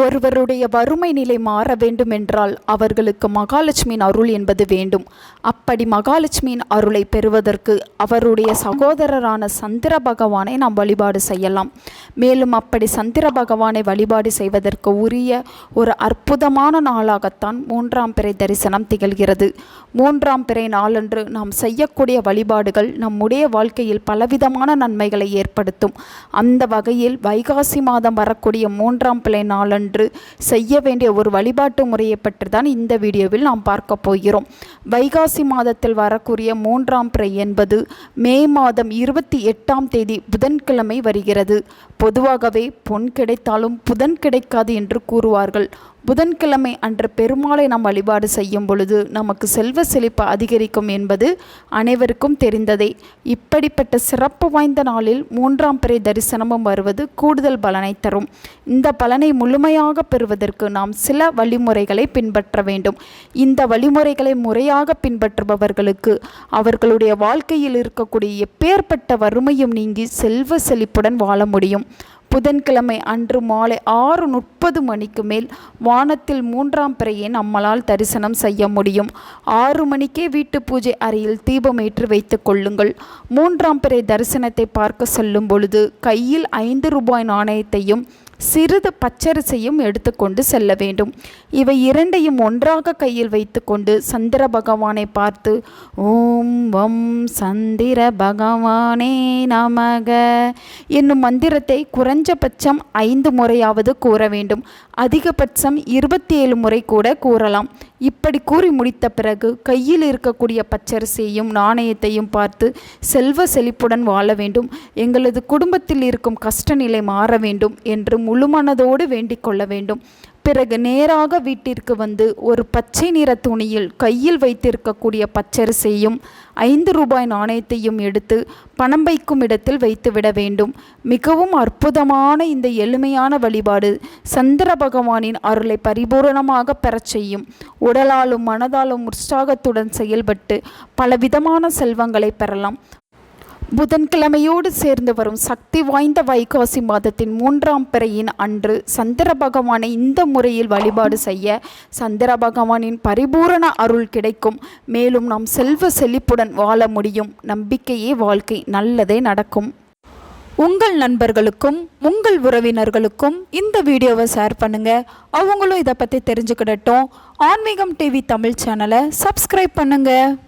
ஒருவருடைய வறுமை நிலை மாற வேண்டுமென்றால் அவர்களுக்கு மகாலட்சுமியின் அருள் என்பது வேண்டும். அப்படி மகாலட்சுமியின் அருளை பெறுவதற்கு அவருடைய சகோதரரான சந்திர பகவானை நாம் வழிபாடு செய்யலாம். மேலும் அப்படி சந்திர பகவானை வழிபாடு செய்வதற்கு உரிய ஒரு அற்புதமான நாளாகத்தான் மூன்றாம் பிறை தரிசனம் திகழ்கிறது. மூன்றாம் பிறை நாளன்று நாம் செய்யக்கூடிய வழிபாடுகள் நம்முடைய வாழ்க்கையில் பலவிதமான நன்மைகளை ஏற்படுத்தும். அந்த வகையில் வைகாசி மாதம் வரக்கூடிய மூன்றாம் பிறை நாளன்று செய்ய வேண்டிய ஒரு வழிபாட்டு முறையை பற்றி தான் இந்த வீடியோவில் நாம் பார்க்க போகிறோம். வைகாசி மாதத்தில் வரக்கூடிய மூன்றாம் பிறை என்பது மே மாதம் இருபத்தி எட்டாம் தேதி புதன்கிழமை வருகிறது. பொதுவாகவே பொன் கிடைத்தாலும் புதன் கிடைக்காது என்று கூறுவார்கள். புதன்கிழமை அன்று பெருமாளை நாம் வழிபாடு செய்யும் பொழுது நமக்கு செல்வ செழிப்பு அதிகரிக்கும் என்பது அனைவருக்கும் தெரிந்ததே. இப்படிப்பட்ட சிறப்பு வாய்ந்த நாளில் மூன்றாம் பிறை தரிசனமும் வருவது கூடுதல் பலனை தரும். இந்த பலனை முழுமையாக பெறுவதற்கு நாம் சில வழிமுறைகளை பின்பற்ற வேண்டும். இந்த வழிமுறைகளை முறையாக பின்பற்றுபவர்களுக்கு அவர்களுடைய வாழ்க்கையில் இருக்கக்கூடிய எப்பேற்பட்ட வறுமையும் நீங்கி செல்வ செழிப்புடன் வாழ முடியும். புதன்கிழமை அன்று மாலை ஆறு முப்பது மணிக்கு மேல் வானத்தில் மூன்றாம் பிறையை நம்மளால் தரிசனம் செய்ய முடியும். ஆறு மணிக்கே வீட்டு பூஜை அறையில் தீபமேற்று வைத்து கொள்ளுங்கள். மூன்றாம் பிறை தரிசனத்தை பார்க்க சொல்லும் பொழுது கையில் ஐந்து ரூபாய் நாணயத்தையும் சிறிது பச்சரிசையும் எடுத்துக்கொண்டு செல்ல வேண்டும். இவை இரண்டையும் ஒன்றாக கையில் வைத்துக்கொண்டு சந்திர பகவானை பார்த்து ஓம் வம் சந்திர பகவானே நமக என்னும் மந்திரத்தை குறைஞ்சபட்சம் ஐந்து முறையாவது கூற வேண்டும். அதிகபட்சம் இருபத்தி ஏழு முறை கூட கூறலாம். இப்படி கூறி முடித்த பிறகு கையில் இருக்கக்கூடிய பச்சரிசியையும் நாணயத்தையும் பார்த்து செல்வ செழிப்புடன் வாழ வேண்டும் எங்களது குடும்பத்தில் இருக்கும் கஷ்ட நிலை மாற வேண்டும் என்று முழுமனதோடு வேண்டிக் கொள்ள வேண்டும். பிறகு நேராக வீட்டிற்கு வந்து ஒரு பச்சை நிற துணியில் கையில் வைத்திருக்கக்கூடிய பச்சரிசையும் ஐந்து ரூபாய் நாணயத்தையும் எடுத்து பணம் வைக்கும் இடத்தில் வைத்துவிட வேண்டும். மிகவும் அற்புதமான இந்த எளிமையான வழிபாடு சந்திர பகவானின் அருளை பரிபூரணமாக பெறச் செய்யும். உடலாலும் மனதாலும் உற்சாகத்துடன் செயல்பட்டு பலவிதமான செல்வங்களை பெறலாம். புதன்கிழமையோடு சேர்ந்து வரும் சக்தி வாய்ந்த வைகாசி மாதத்தின் மூன்றாம் பிறையின் அன்று சந்திர பகவானை இந்த முறையில் வழிபாடு செய்ய சந்திர பகவானின் பரிபூரண அருள் கிடைக்கும். மேலும் நாம் செல்வ செழிப்புடன் வாழ முடியும். நம்பிக்கையே வாழ்க்கை. நல்லதே நடக்கும். உங்கள் நண்பர்களுக்கும் உங்கள் உறவினர்களுக்கும் இந்த வீடியோவை ஷேர் பண்ணுங்க. அவங்களும் இதை பற்றி தெரிஞ்சுக்கிடட்டும். ஆன்மீகம் டிவி தமிழ் சேனலை சப்ஸ்கிரைப் பண்ணுங்கள்